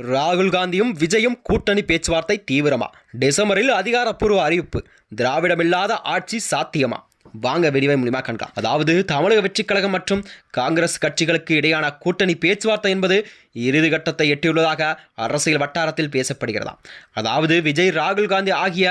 ராகுல் காந்தியும் விஜயும் கூட்டணி பேச்சுவார்த்தை தீவிரமா. டிசம்பரில் அதிகாரப்பூர்வ அறிவிப்பு. திராவிடமில்லாத ஆட்சி சாத்தியமா? வாங்க வெடிவை மூலியமாக கண்காணலாம் அதாவது தமிழக வெற்றிக் கழகம் மற்றும் காங்கிரஸ் கட்சிகளுக்கு இடையான கூட்டணி பேச்சுவார்த்தை என்பது இறுதி கட்டத்தை எட்டியுள்ளதாக அரசியல் வட்டாரத்தில் பேசப்படுகிறதாம். அதாவது விஜய் ராகுல் காந்தி ஆகிய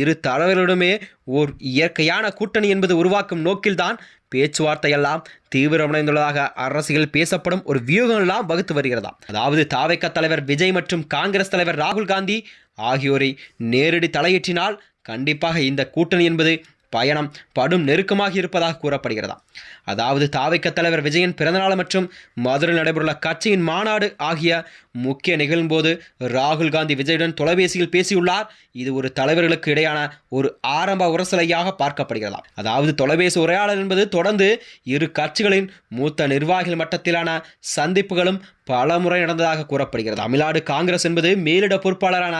இரு தலைவர்களுமே ஓர் இயற்கையான கூட்டணி என்பது உருவாக்கும் நோக்கில்தான் பேச்சுவார்த்தையெல்லாம் தீவிரமடைந்துள்ளதாக அரசியல் பேசப்படும் ஒரு வியூகமெல்லாம் வகுத்து வருகிறதாம். அதாவது தாவைக்க தலைவர் விஜய் மற்றும் காங்கிரஸ் தலைவர் ராகுல் காந்தி ஆகியோரை நேரடி தலையேற்றினால் கண்டிப்பாக இந்த கூட்டணி என்பது பயணம் படும் நெருக்கமாக இருப்பதாக கூறப்படுகிறதா? அதாவது தாவைக்க தலைவர் விஜயன் பிறந்தநாள் மற்றும் மதுரையில் நடைபெறுள்ள கட்சியின் மாநாடு ஆகிய முக்கிய நிகழும் போது ராகுல் காந்தி விஜயுடன் தொலைபேசியில் பேசியுள்ளார். இது ஒரு தலைவர்களுக்கு இடையான ஒரு ஆரம்ப உரசலையாக பார்க்கப்படுகிறதா? அதாவது தொலைபேசி உரையாடல் என்பது தொடர்ந்து இரு கட்சிகளின் மூத்த நிர்வாகிகள் மட்டத்திலான சந்திப்புகளும் பலமுறை நடந்ததாக கூறப்படுகிறது. தமிழ்நாடு காங்கிரஸ் என்பது மேலிட பொறுப்பாளரான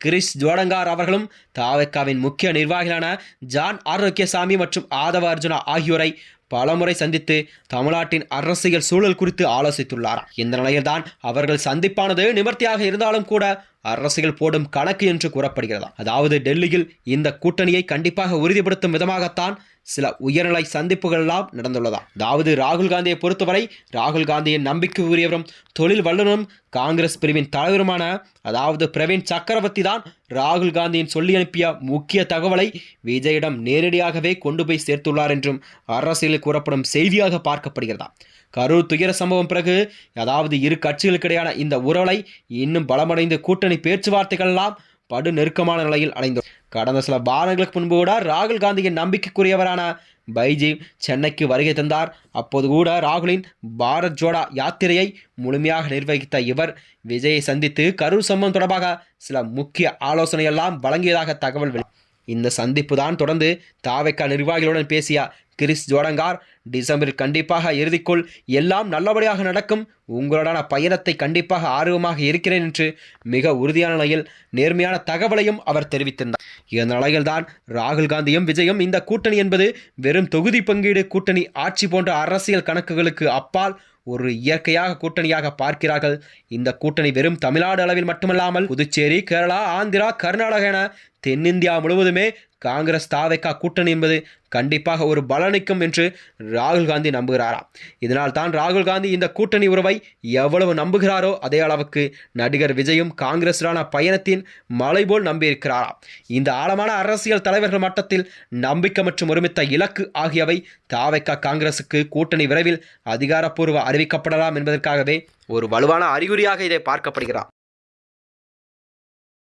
கிறிஸ் ஜோடங்கார் அவர்களும் தாவக்காவின் முக்கிய நிர்வாகிகளான ஜான் ஆரோக்கியசாமி மற்றும் ஆதவ அர்ஜுனா ஆகியோரை பலமுறை சந்தித்து தமிழ்நாட்டின் அரசியல் சூழல் குறித்து ஆலோசித்துள்ளார். இந்த நிலையில்தான் அவர்கள் சந்திப்பானது நிவர்த்தியாக இருந்தாலும் கூட அரசியல் போடும் கணக்கு என்று கூறப்படுகிறதா. அதாவது டெல்லியில் இந்த கூட்டணியை கண்டிப்பாக உறுதிப்படுத்தும் விதமாகத்தான் சில உயர்நிலை சந்திப்புகள் எல்லாம் நடந்துள்ளதா அதாவது ராகுல் காந்தியை பொறுத்தவரை ராகுல் காந்தியின் நம்பிக்கை உரியவரும் தொழில் வல்லுநரும் காங்கிரஸ் பிரிவின் தலைவருமான அதாவது பிரவீன் சக்கரவர்த்தி தான் ராகுல் காந்தியின் சொல்லி அனுப்பிய முக்கிய தகவலை விஜயிடம் நேரடியாகவே கொண்டு போய் சேர்த்துள்ளார் என்றும் அரசியலில் கூறப்படும் செய்தியாக பார்க்கப்படுகிறதா கரூர் துயர சம்பவம் பிறகு அதாவது இரு கட்சிகளுக்கிடையான இந்த உறவலை இன்னும் பலமடைந்து கூட்டணி பேச்சுவார்த்தைகள் எல்லாம் படு நெருக்கமான நிலையில் அடைந்தோம். கடந்த சில வாரங்களுக்கு முன்பு கூட ராகுல் காந்தியின் நம்பிக்கைக்குரியவரான பைஜி சென்னைக்கு வருகை தந்தார். அப்போது கூட ராகுலின் பாரத் ஜோடா யாத்திரையை முழுமையாக நிர்வகித்த இவர் விஜயை சந்தித்து கரூர் சம்பவம் தொடர்பாக சில முக்கிய ஆலோசனையெல்லாம் வழங்கியதாக தகவல் வெளி இந்த சந்திப்பு தான் தொடர்ந்து தாவைக்கா நிர்வாகிகளுடன் பேசிய கிரிஸ் ஜோடங்கார். டிசம்பரில் கண்டிப்பாக இறுதிக்குள் எல்லாம் நல்லபடியாக நடக்கும். உங்களுடான பயணத்தை கண்டிப்பாக ஆர்வமாக இருக்கிறேன் என்று மிக உறுதியான நிலையில் நேர்மையான தகவலையும் அவர் தெரிவித்திருந்தார். இந்த நிலையில்தான் ராகுல் காந்தியும் விஜயும் இந்த கூட்டணி என்பது வெறும் தொகுதி பங்கீடு கூட்டணி ஆட்சி போன்ற அரசியல் கணக்குகளுக்கு அப்பால் ஒரு இயற்கையாக கூட்டணியாக பார்க்கிறார்கள். இந்த கூட்டணி வெறும் தமிழ்நாடு அளவில் மட்டுமல்லாமல் புதுச்சேரி கேரளா ஆந்திரா கர்நாடகா என தென்னிந்தியா முழுவதுமே காங்கிரஸ் தாவைக்கா கூட்டணி என்பது கண்டிப்பாக ஒரு பலனிக்கும் என்று ராகுல் காந்தி நம்புகிறாராம். இதனால் தான் ராகுல் காந்தி இந்த கூட்டணி உறவை எவ்வளவு நம்புகிறாரோ அதே அளவுக்கு நடிகர் விஜயும் காங்கிரஸுடான பயணத்தின் மலை போல் நம்பியிருக்கிறாராம். இந்த ஆழமான அரசியல் தலைவர்கள் மட்டத்தில் நம்பிக்கை மற்றும் ஒருமித்த இலக்கு ஆகியவை தாவைக்கா காங்கிரசுக்கு கூட்டணி விரைவில் அதிகாரப்பூர்வ அறிவிக்கப்படலாம் என்பதற்காகவே ஒரு வலுவான அறிகுறியாக இதை பார்க்கப்படுகிறார்.